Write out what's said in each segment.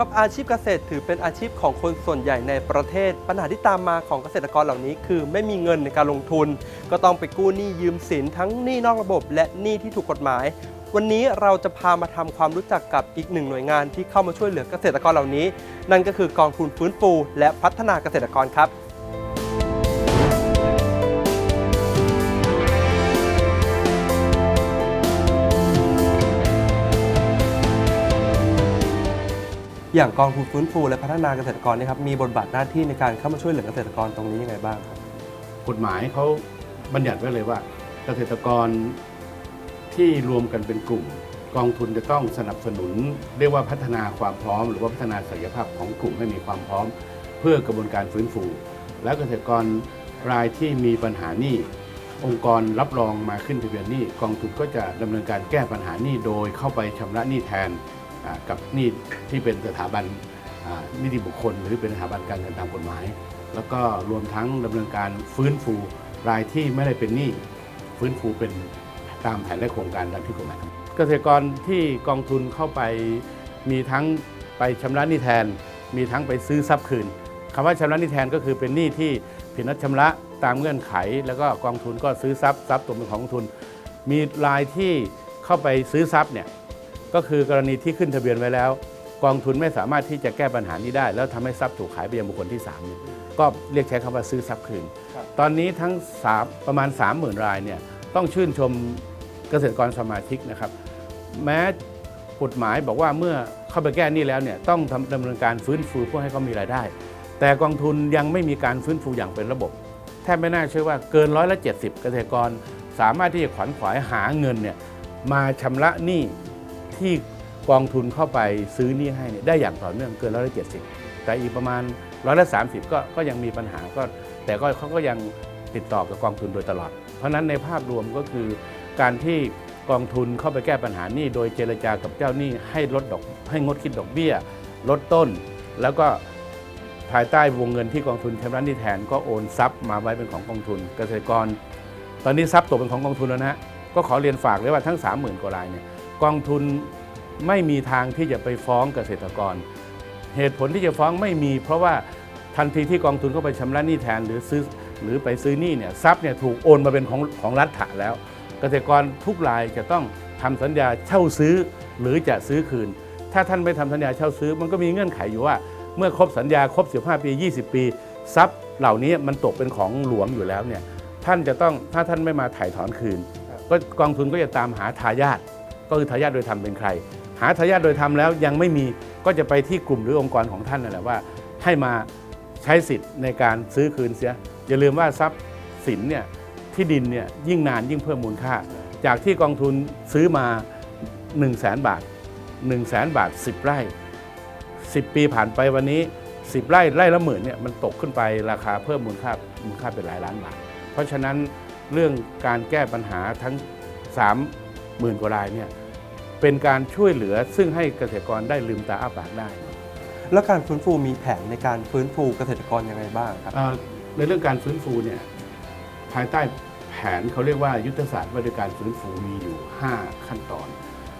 ครับอาชีพเกษตรถือเป็นอาชีพของคนส่วนใหญ่ในประเทศ ปัญหาที่ตามมาของเกษตรกรเหล่านี้ คือไม่มีเงินในการลงทุน ก็ต้องไปกู้หนี้ยืมสินทั้งหนี้นอกระบบ และหนี้ที่ถูกกฎหมาย วันนี้เราจะพามาทำความรู้จักกับอีกหนึ่งหน่วยงานที่เข้ามาช่วยเหลือเกษตรกรเหล่านี้ นั่นก็คือกองทุนฟื้นฟูและพัฒนาเกษตรกรครับ อย่างกองทุนฟื้นฟูและพัฒนาเกษตรกรเนยครับมีบทบาทหน้าที่ในการเข้ามาช่วยเหลือเกษตรกรตรงนี้ยังไงบ้างครับ กฎหมายเขาบัญญัติไว้เลยว่า เกษตรกรที่รวมกันเป็นกลุ่ม กองทุนจะต้องสนับสนุน เรียกว่าพัฒนาความพร้อม หรือว่าพัฒนาศักยภาพของกลุ่มให้มีความพร้อม เพื่อกระบวนการฟื้นฟู และเกษตรกรรายที่มีปัญหาหนี้องค์กรรับรองมาขึ้นทะเบียนหนี้กองทุนก็จะดำเนินการแก้ปัญหาหนี้โดยเข้าไปชำระหนี้แทน กับหนี้ที่เป็นสถาบันนิติบุคคล หรือเป็นสถาบันการเงินตามกฎหมาย แล้วก็รวมทั้งดำเนินการฟื้นฟูรายที่ไม่ได้เป็นหนี้ฟื้นฟูเป็นตามแผนและโครงการตามที่กฎหมายกเกษตรกรที่กองทุนเข้าไปมีทั้งไปชำระหนี้แทน มีทั้งไปซื้อทรัพย์คืนคำว่าชำระหนี้แทนก็คือเป็นหนี้ที่ผิดนัดชำระตามเงื่อนไข แล้วก็กองทุนก็ซื้อทรัพย์ทรัพย์ตกเป็นของกองทุน มีรายที่เข้าไปซื้อทรัพย์เนี่ย ก็คือกรณีที่ขึ้นทะเบียนไว้แล้ว กองทุนไม่สามารถที่จะแก้ปัญหานี้ได้ แล้วทำให้ทรัพย์ถูกขายไปยังบุคคลที่3เนี่ยก็เรียกใช้คำว่าซื้อทรัพย์คืนครับตอนนี้ทั้ง3ประมาณ 30,000 รายเนี่ยต้องชื่นชมเกษตรกรสมาชิกนะครับ แม้กฎหมายบอกว่าเมื่อเข้าไปแก้หนี้แล้วเนี่ยต้องทำดำเนินการฟื้นฟูเพื่อให้เขามีรายได้ แต่กองทุนยังไม่มีการฟื้นฟูอย่างเป็นระบบ แทบไม่น่าเชื่อว่าเกินร้อยละ70 เกษตรกรสามารถที่จะขวัญขวายหาเงินเนี่ยมาชำระหนี้ ที่กองทุนเข้าไปซื้อนี้ให้เนี่ยได้อย่างต่อเนื่องเกินร้อยละ70แต่อีกประมาณร้อยละ30ก็ก็ยังมีปัญหาก็แต่ก็เขาก็ยังติดต่อกับกองทุนโดยตลอด เพราะฉะนั้นในภาพรวมก็คือการที่กองทุนเข้าไปแก้ปัญหานี้โดยเจรจากับเจ้าหนี้ให้ลดดอกให้งดคิดดอกเบี้ย ลดต้น แล้วก็ภายใต้วงเงินที่กองทุนชำระหนี้แทนก็โอนทรัพย์มาไว้เป็นของกองทุนเกษตรกร ตอนนี้ทรัพย์ตกเป็นของกองทุนแล้วนะฮะก็ขอเรียนฝากเลยว่าทั้ง 30,000กว่ารายเนี่ย กองทุนไม่มีทางที่จะไปฟ้องเกษตรกร เหตุผลที่จะฟ้องไม่มี เพราะว่าทันทีที่กองทุนเข้าไปชำระหนี้แทนหรือซื้อหรือไปซื้อหนี้เนี่ยทรัพย์เนี่ยถูกโอนมาเป็นของของรัฐะแล้ว เกษตรกรทุกรายจะต้องทำสัญญาเช่าซื้อหรือจะซื้อคืน ถ้าท่านไม่ทำสัญญาเช่าซื้อ มันก็มีเงื่อนไขอยู่ว่า เมื่อครบสัญญาครบ 15 ปี 20 ปี ทรัพย์เหล่านี้มันตกเป็นของหลวงอยู่แล้วเนี่ยท่านจะต้องถ้าท่านไม่มาถ่ายถอนคืน ก็กองทุนก็จะตามหาทายาท ก็คือทายาทโดยธรรมเป็นใคร หาทายาทโดยธรรมแล้วยังไม่มีก็จะไปที่กลุ่มหรือองค์กรของท่านนั่นแหละว่า ให้มาใช้สิทธิ์ในการซื้อคืนเสีย อย่าลืมว่าทรัพย์สินเนี่ยที่ดินเนี่ยยิ่งนานยิ่งเพิ่มมูลค่า จากที่กองทุนซื้อมา 1 0 0 0 0แบาท1 0 0 0 0แบาท 10 ไร่ 10 ปีผ่านไปวันนี้ 10 ไร่ไร่ละหมื่นเนี่ยมันตกขึ้นไปราคาเพิ่มมูลค่ามูลค่าเป็นหลายล้านบาท เพราะฉะนั้นเรื่องการแก้ปัญหาทั้ง 3 0,000กว่ารายเนี่ยเป็นการช่วยเหลือซึ่งให้เกษตรกรได้ลืมตาอ้าปากได้ แล้วการฟื้นฟูมีแผนในการฟื้นฟูเกษตรกรยังไงบ้างครับ เอ่อในเรื่องการฟื้นฟูเนี่ยภายใต้แผนเขาเรียกว่ายุทธศาสตร์ว่าด้วยการฟื้นฟูมีอยู่ 5 ขั้นตอน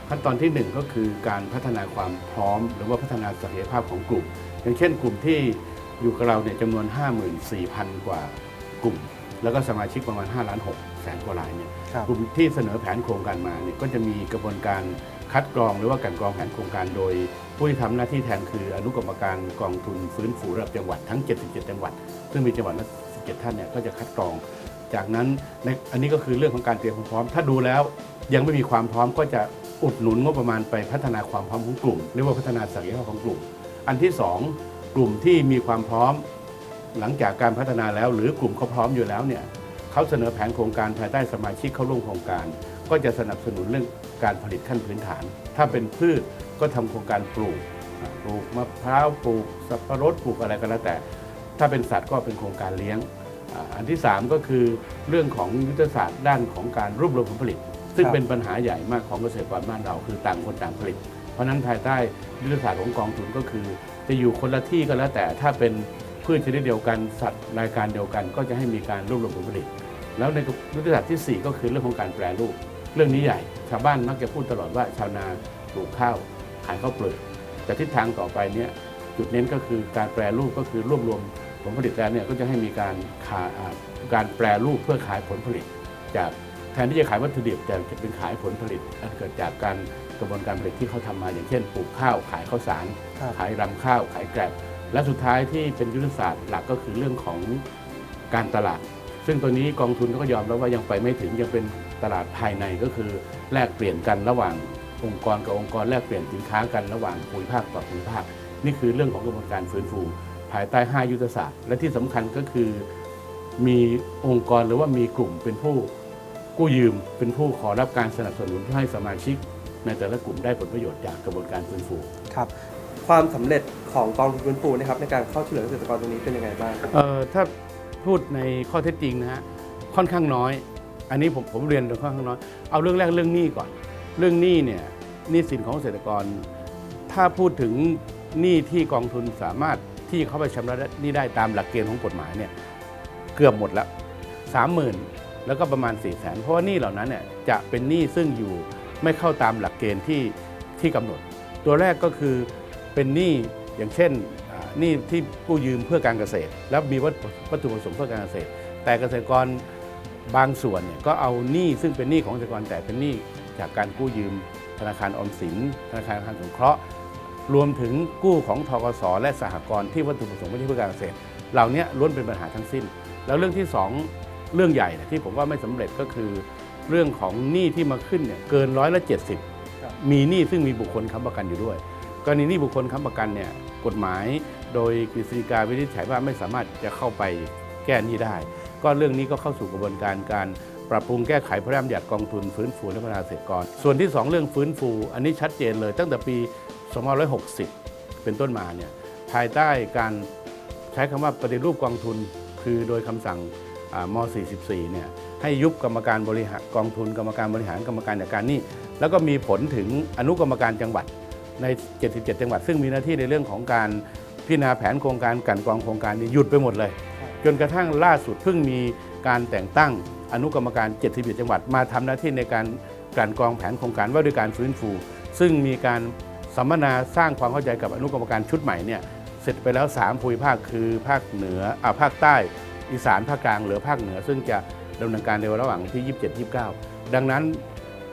ขั้นตอนที่ 1 ก็คือการพัฒนาความพร้อม หรือว่าพัฒนาศักยภาพของกลุ่ม อย่างเช่นกลุ่มที่อยู่กับเราเนี่ยจำนวน 54,000 กว่ากลุ่ม แล้วก็สมาชิกประมาณ 5 ล้าน6แสนกว่ารายเนี่ยครับ กลุ่มที่เสนอแผนโครงการมาเนี่ยก็จะมีกระบวนการคัดกรองหรือว่าการกรองแผนโครงการโดย ผู้ที่ทำหน้าที่แทนคืออนุกรรมการกองทุนฟื้นฟูระดับจังหวัดทั้ง 77 จังหวัด ซึ่งมีจังหวัดละ 17 ท่านเนี่ยก็จะคัดกรอง จากนั้นในอันนี้ก็คือเรื่องของการเตรียมความพร้อม ถ้าดูแล้วยังไม่มีความพร้อมก็จะอุดหนุนงบประมาณไปพัฒนาความพร้อมของกลุ่มเรียกว่าพัฒนาศักยภาพของกลุ่ม อันที่สองกลุ่มที่มีความพร้อม หลังจากการพัฒนาแล้วหรือกลุ่มเขาพร้อมอยู่แล้วเนี่ย เขาเสนอแผนโครงการภายใต้สมาชิกเข้าร่วมโครงการ ก็จะสนับสนุนเรื่องการผลิตขั้นพื้นฐาน ถ้าเป็นพืชก็ทำโครงการปลูกปลูกมะพร้าวปลูกสับปะรดปลูกอะไรก็แล้วแต่ ถ้าเป็นสัตว์ก็เป็นโครงการเลี้ยง อันที่ 3 ก็คือเรื่องของยุทธศาสตร์ด้านของการรวบรวมผลผลิต ซึ่งเป็นปัญหาใหญ่มากของเกษตรกรบ้านเราคือต่างคนต่างผลิต เพราะฉะนั้นภายใต้ยุทธศาสตร์ของกองทุนก็คือ จะอยู่คนละที่ก็แล้วแต่ถ้าเป็น พืชชนิดเดียวกันสัตว์รายการเดียวกัน ก็จะให้มีการรวบรวมผลผลิต แล้วในยุทธศาสตร์ที่ 4 ก็คือเรื่องของการแปรรูป เรื่องนี้ใหญ่ ชาวบ้านมักจะพูดตลอดว่าชาวนาปลูกข้าวขายข้าวเปลือกแต่ทิศทางต่อไปเนี่ยจุดเน้นก็คือการแปรรูปก็คือรวบรวมผลผลิตแล้วเนี่ยก็จะให้มีการขายอ่าการแปรรูปเพื่อขายผลผลิต จากแทนที่จะขายวัตถุดิบแต่จะเป็นขายผลผลิตอันเกิดจากการกระบวนการผลิตที่เขาทำมาอย่างเช่นปลูกข้าวขายข้าวสารครับขายรำข้าว ขายแกลบ และสุดท้ายที่เป็นยุทธศาสตร์หลักก็คือเรื่องของการตลาด ซึ่งตัวนี้กองทุนก็ยอมรับว่ายังไปไม่ถึงยังเป็นตลาดภายในก็คือแลกเปลี่ยนกันระหว่างองค์กรกับองค์กรแลกเปลี่ยนสินค้ากันระหว่างภูมิภาคต่อภูมิภาค นี่คือเรื่องของกระบวนการฟื้นฟู ภายใต้ 5 ยุทธศาสตร์ และที่สำคัญก็คือมีองค์กรหรือว่ามีกลุ่มเป็นผู้กู้ยืม เป็นผู้ขอรับการสนับสนุนเพื่อให้สมาชิก ในแต่ละกลุ่มได้ผลประโยชน์จากกระบวนการฟื้นฟูครับ ความสำเร็จของกองทุนฟื้นฟูนะครับในการเข้าช่วยเหลือเกษตรกรตรงนี้เป็นยังไงบ้างเอ่อถ้าพูดในข้อเท็จจริงนะฮะค่อนข้างน้อย อันนี้ผมผมเรียนโดยค่อนข้างน้อย เอาเรื่องแรกเรื่องหนี้ก่อน เรื่องหนี้เนี่ยหนี้สินของเกษตรกร ถ้าพูดถึงหนี้ที่กองทุนสามารถที่เข้าไปชำระหนี้ได้ตามหลักเกณฑ์ของกฎหมายเนี่ยเกือบหมดแล้วสามหมื่นแล้วก็ประมาณ4ี่แสนเพราะว่าหนี้เหล่านั้นเนี่ยจะเป็นหนี้ซึ่งอยู่ไม่เข้าตามหลักเกณฑ์ที่ที่กำหนด ตัวแรกก็คือ เป็นหนี้อย่างเช่นอ่าหนี้ที่กู้ยืมเพื่อการเกษตร แล้วมีวัตวัตถุประสงค์เพื่อการเกษตร แต่เกษตรกรบางส่วนเนี่ยก็เอาหนี้ซึ่งเป็นหนี้ของเกษตรกรแต่เป็นหนี้จากการกู้ยืมธนาคารออมสินธนาคารอาคารสงเคราะห์รวมถึงกู้ของทกสและสหกรณ์ที่วัตถุประสงค์ไม่ใช่เพื่อการเกษตร เหล่านี้ล้วนเป็นปัญหาทั้งสิ้น แล้วเรื่องที่สองเรื่องใหญ่เนี่ยที่ผมว่าไม่สำเร็จก็คือ เรื่องของหนี้ที่มาขึ้นเนี่ยเกินร้อยละเจ็ดสิบครับมีหนี้ซึ่งมีบุคคลค้ำประกันอยู่ด้วย กรณีนี้บุคคลค้ำประกันเนี่ยกฎหมายโดยกฤษฎีกาวินิจฉัยว่าไม่สามารถจะเข้าไปแก้หนี้ได้ ก็เรื่องนี้ก็เข้าสู่กระบวนการการปรับปรุงแก้ไขพระราชบัญญัติกองทุนฟื้นฟูและพัฒนาเกษตรกร ส่วนที่ 2 เรื่องฟื้นฟู อันนี้ชัดเจนเลย ตั้งแต่ปี 2560 เป็นต้นมาเนี่ยภายใต้การใช้คำว่าปฏิรูปกองทุน คือโดยคำสั่งม 44 เนี่ยให้ยุบกรรมการบริหารกองทุนกรรมการบริหารกรรมการจัดการหนี้แล้วก็มีผลถึงอนุกรรมการจังหวัด ใน 77 จังหวัด ซึ่งมีหน้าที่ในเรื่องของการพิจารณาแผนโครงการกลันกรองโครงการนี่หยุดไปหมดเลย จนกระทั่งล่าสุดเพิ่งมีการแต่งตั้งอนุกรรมการ 77 จังหวัด มาทำหน้าที่ในการกลั่นกรองแผนโครงการว่าด้วยการฟื้นฟู ซึ่งมีการสัมมนาสร้างความเข้าใจกับอนุกรรมการชุดใหม่เนี่ยเสร็จไปแล้ว 3 ภูมิภาคคือภาคเหนืออ่าภาคใต้ อีสานภาคกลางเหลือภาคเหนือ ซึ่งจะดำเนินการในระหว่างวันที่ 27 29 ดังนั้น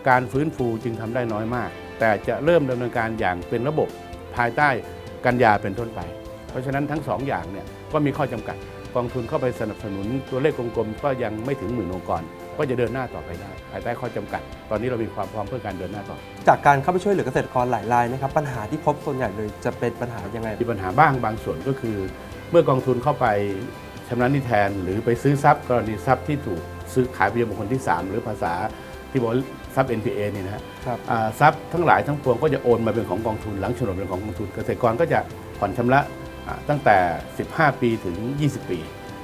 การฟื้นฟูจึงทำได้น้อยมาก แต่จะเริ่มดำเนินการอย่างเป็นระบบภายใต้กันยาเป็นต้นไป เพราะฉะนั้นทั้งสองอย่างเนี่ยก็มีข้อจำกัด กองทุนเข้าไปสนับสนุนตัวเลขกลมๆก็ยังไม่ถึงหมื่นองค์กร ก็จะเดินหน้าต่อไปได้ ภายใต้ข้อจำกัด ตอนนี้เรามีความพร้อมเพื่อการเดินหน้าต่อ จากการเข้าไปช่วยเหลือเกษตรกรหลายรายนะครับปัญหาที่พบส่วนใหญ่เลยจะเป็นปัญหายังไงมีปัญหาบ้างบางส่วนก็คือ เมื่อกองทุนเข้าไปชำระหนี้แทน หรือไปซื้อทรัพย์กรณีทรัพย์ที่ถูกซื้อขายไปยังบุคคลที่ 3 หรือภาษา ที่บอกว่าทรัพย์ NPA เนี่ยนะฮะครับอ่าทรัพย์ทั้งหลายทั้งปวงก็จะโอนมาเป็นของกองทุนหลังโฉนดเป็นของกองทุน เกษตรกรก็จะผ่อนชำระอ่าตั้งแต่ 15 ปีถึง 20 ปี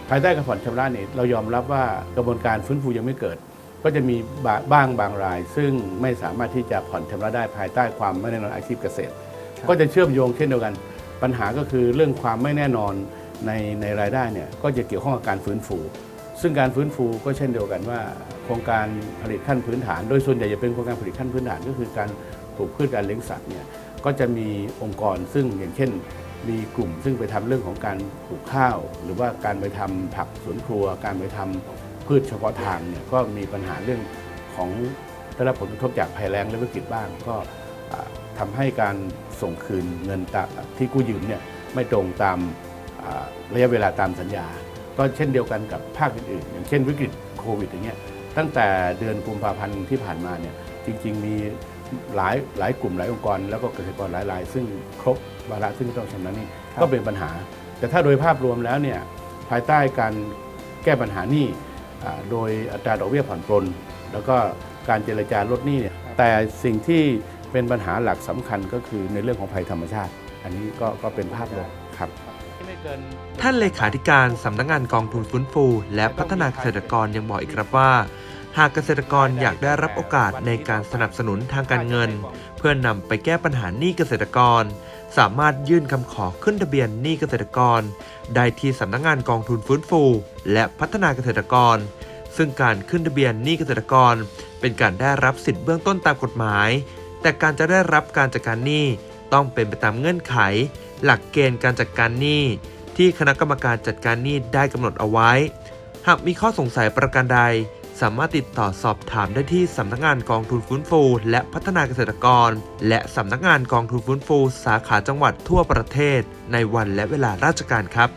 ภายใต้การผ่อนชำระเนี่ยเรายอมรับว่ากระบวนการฟื้นฟูยังไม่เกิด ก็จะมีบาบ้างบางราย ซึ่งไม่สามารถที่จะผ่อนชำระได้ภายใต้ความไม่แน่นอนอาชีพเกษตรครับก็จะเชื่อมโยงเช่นเดียวกัน ปัญหาก็คือเรื่องความไม่แน่นอนในในรายได้เนี่ยก็จะเกี่ยวข้องกับการฟื้นฟู ซึ่งการฟื้นฟูก็เช่นเดียวกันว่า โครงการผลิตขั้นพื้นฐาน โดยส่วนใหญ่จะเป็นโครงการผลิตขั้นพื้นฐานก็คือการปลูกพืชการเลี้ยงสัตว์เนี่ยก็จะมีองค์กรซึ่งอย่างเช่น มีกลุ่มซึ่งไปทำเรื่องของการปลูกข้าว หรือว่าการไปทำผักสวนครัว การไปทำพืชเฉพาะทางเนี่ยก็มีปัญหาเรื่องของได้รับผลกระทบจากภัยแล้งและวิกฤตบ้าง ก็อ่าทำให้การส่งคืนเงินตาที่กู้ยืมเนี่ยไม่ตรงตามระยะเวลาตามสัญญา ก็เช่นเดียวกันกับภาคอื่นๆ อย่างเช่นวิกฤตโควิดอย่างเงี้ยตั้งแต่เดือนกุมภาพันธ์ที่ผ่านมาเนี่ยจริง ๆ มีหลายหลายกลุ่มหลายองค์กร แล้วก็เกษตรกรหลายรายซึ่งครบวาระซึ่งต้องชำระหนี้ครับก็เป็นปัญหา แต่ถ้าโดยภาพรวมแล้วเนี่ยภายใต้การแก้ปัญหาหนี้อ่าโดยอัตราดอกเบี้ยผ่อนปลนแล้วก็การเจรจาลดหนี้เนี่ยแต่สิ่งที่เป็นปัญหาหลักสำคัญก็คือในเรื่องของภัยธรรมชาติ อันนี้ก็ก็เป็นภาพรวมครับ ท่านเลขาธิการสำนักงานกองทุนฟื้นฟู และพัฒนาเกษตรกรยังบอกอีกครับว่า หากเกษตรกรอยากได้รับโอกาสในการสนับสนุนทางการเงิน เพื่อนำไปแก้ปัญหาหนี้เกษตรกร สามารถยื่นคำขอขึ้นทะเบียนหนี้เกษตรกร ได้ที่สำนักงานกองทุนฟื้นฟู และพัฒนาเกษตรกร ซึ่งการขึ้นทะเบียนหนี้เกษตรกร เป็นการได้รับสิทธิ์เบื้องต้นตามกฎหมาย แต่การจะได้รับการจัดการหนี้ต้องเป็นไปตามเงื่อนไข หลักเกณฑ์การจัดการหนี้ ที่คณะกรรมการจัดการหนี้ได้กำหนดเอาไว้ หากมีข้อสงสัยประการใด สามารถติดต่อสอบถามได้ที่สำนักงานกองทุนฟื้นฟู และพัฒนาเกษตรกร และสำนักงานกองทุนฟื้นฟู สาขาจังหวัดทั่วประเทศ ในวันและเวลาราชการครับ